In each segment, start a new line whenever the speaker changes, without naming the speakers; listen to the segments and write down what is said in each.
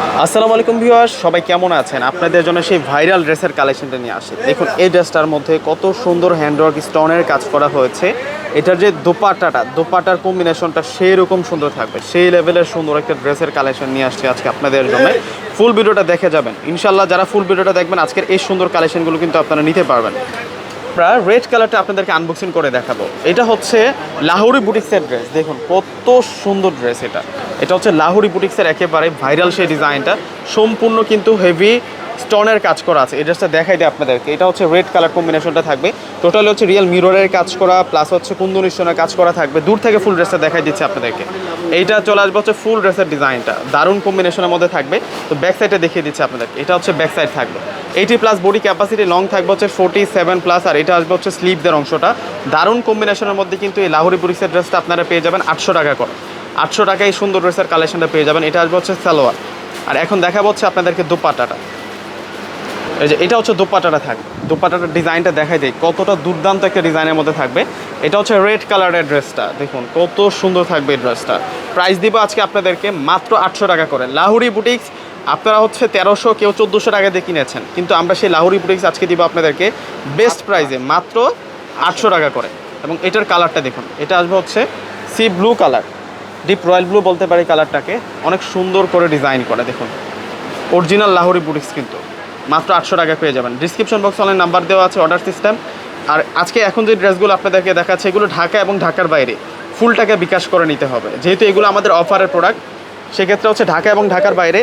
আসসালামু আলাইকুম ভিউয়ার্স, সবাই কেমন আছেন? আপনাদের জন্য সেই ভাইরাল ড্রেসের কালেকশনটা নিয়ে আসি। দেখুন, এই ড্রেসটার মধ্যে কত সুন্দর হ্যান্ডওয়ার্ক স্টোনের কাজ করা হয়েছে। এটার যে দোপাট্টাটা দোপাটার কম্বিনেশনটা সেই রকম সুন্দর থাকবে। সেই লেভেলের সুন্দর একটা ড্রেসের কালেকশন নিয়ে আসছি আজকে আপনাদের জন্য। ফুল ভিডিওটা দেখে যাবেন। ইনশাল্লাহ যারা ফুল ভিডিওটা দেখবেন, আজকের এই সুন্দর কালেকশনগুলো কিন্তু আপনারা নিতে পারবেন। আমরা রেড কালারটা আপনাদেরকে আনবক্সিং করে দেখাবো। এটা হচ্ছে লাহোরি বুটিক্সের ড্রেস দেখুন, কত সুন্দর ড্রেস এটা। এটা হচ্ছে লাহোরি বুটিক্সের একেবারে ভাইরাল সেই ডিজাইনটা সম্পূর্ণ কিন্তু হেভি স্টোনের কাজ করা আছে। এই ড্রেসটা দেখাই দিই আপনাদেরকে। এটা হচ্ছে রেড কালার কম্বিনেশনটা থাকবে। টোটালি হচ্ছে রিয়েল মিররের কাজ করা প্লাস হচ্ছে কুন্দন স্টোনের কাজ করা থাকবে। দূর থেকে ফুল ড্রেসটা দেখাই দিচ্ছে আপনাদেরকে। এইটা চলে আসবে হচ্ছে ফুল ড্রেসের ডিজাইনটা দারুণ কম্বিনেশনের মধ্যে থাকবে। তো ব্যাক সাইডে দেখিয়ে দিচ্ছে আপনাদেরকে। এটা হচ্ছে ব্যাক সাইড থাকবে। Eighty plus body capacity long থাকবে হচ্ছে ফোর্টি সেভেন প্লাস আর এটা আসবে হচ্ছে স্লিপদের অংশটা। দারুণ কম্বিনেশনের মধ্যে কিন্তু এই লাহোরি বুরিক্সের ড্রেসটা আপনারা পেয়ে যাবেন আটশো টাকা করে। আটশো টাকায় সুন্দর ড্রেসের কালেকশনটা পেয়ে যাবেন। এটা আসবে হচ্ছে সালোয়ার। আর এখন দেখা হচ্ছে আপনাদেরকে দোপাট্টাটা এই যে এটা হচ্ছে দোপাট্টাটা থাকবে। দোপাট্টাটার ডিজাইনটা দেখাই দেয় কতটা দুর্দান্ত একটা ডিজাইনের মধ্যে থাকবে। এটা হচ্ছে রেড কালারের ড্রেসটা, দেখুন কত সুন্দর থাকবে এই ড্রেসটা। প্রাইস দিব আজকে আপনাদেরকে মাত্র আটশো টাকা করে। লাহুরি বুটিক্স, আপনারা হচ্ছে তেরোশো, কেউ চোদ্দোশো টাকা দিয়ে কিনেছেন। কিন্তু আমরা সেই লাহুরি বুটিক্স আজকে দিব আপনাদেরকে বেস্ট প্রাইসে মাত্র আটশো টাকা করে। এবং এটার কালারটা দেখুন, এটা আসবে হচ্ছে sea blue colour. Deep royal blue বলতে পারি কালারটাকে। অনেক সুন্দর করে ডিজাইন করা, দেখুন। অরিজিনাল লাহোরি বুটিক্স কিন্তু। মাত্র আটশো টাকা পেয়ে যাবেন। ডিসক্রিপশন বক্স অনলাইন নাম্বার দেওয়া আছে অর্ডার সিস্টেম আর আজকে এখন যে ড্রেসগুলো আপনাদেরকে দেখাচ্ছে, এগুলো ঢাকা এবং ঢাকার বাইরে। ফুল টাকা বিকাশ করে নিতে হবে। যেহেতু এগুলো আমাদের অফারের প্রোডাক্ট সেক্ষেত্রে হচ্ছে ঢাকা এবং ঢাকার বাইরে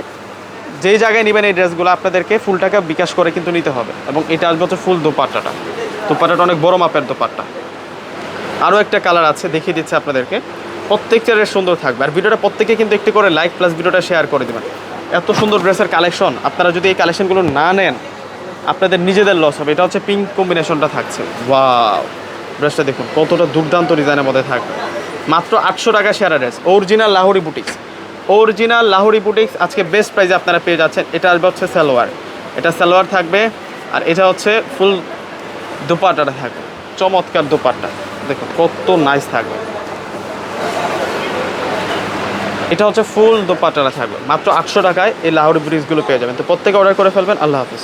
যেই জায়গায় নেবেন এই ড্রেসগুলো আপনাদেরকে ফুল টাকা বিকাশ করে কিন্তু নিতে হবে। এবং এটা আসবে হচ্ছে ফুল দোপাট্টাটা। দোপাট্টাটা অনেক বড় মাপের দোপাট্টা। আরও একটা কালার আছে, দেখিয়ে দিচ্ছে আপনাদেরকে। প্রত্যেকটা ড্রেস সুন্দর থাকবে। আর ভিডিওটা প্রত্যেকে কিন্তু একটি করে লাইক প্লাস ভিডিওটা শেয়ার করে দেবেন। এত সুন্দর ড্রেসের কালেকশন আপনারা যদি এই কালেকশনগুলো না নেন, আপনাদের নিজেদের লস হবে। এটা হচ্ছে পিঙ্ক কম্বিনেশনটা থাকছে। ওয়াও ড্রেসটা দেখুন, কতটা দুর্দান্ত ডিজাইনের মধ্যে থাকবে মাত্র আটশো টাকা সেরা dress original Lahori boutiques original Lahori boutiques আজকে বেস্ট প্রাইসে আপনারা পেয়ে যাচ্ছেন। এটা আসবে হচ্ছে সালোয়ার। এটা সালোয়ার থাকবে, আর এটা হচ্ছে ফুল দোপাট্টাটা থাকবে। চমৎকার দোপাট্টা। দেখুন, কত নাইস থাকবে। এটা হচ্ছে ফুল দোপাটারা থাকবে। মাত্র আটশো টাকায় এই লাহোরি ব্রিজগুলো পেয়ে যাবেন। তো প্রত্যেকে অর্ডার করে ফেলবেন। আল্লাহ হাফিজ।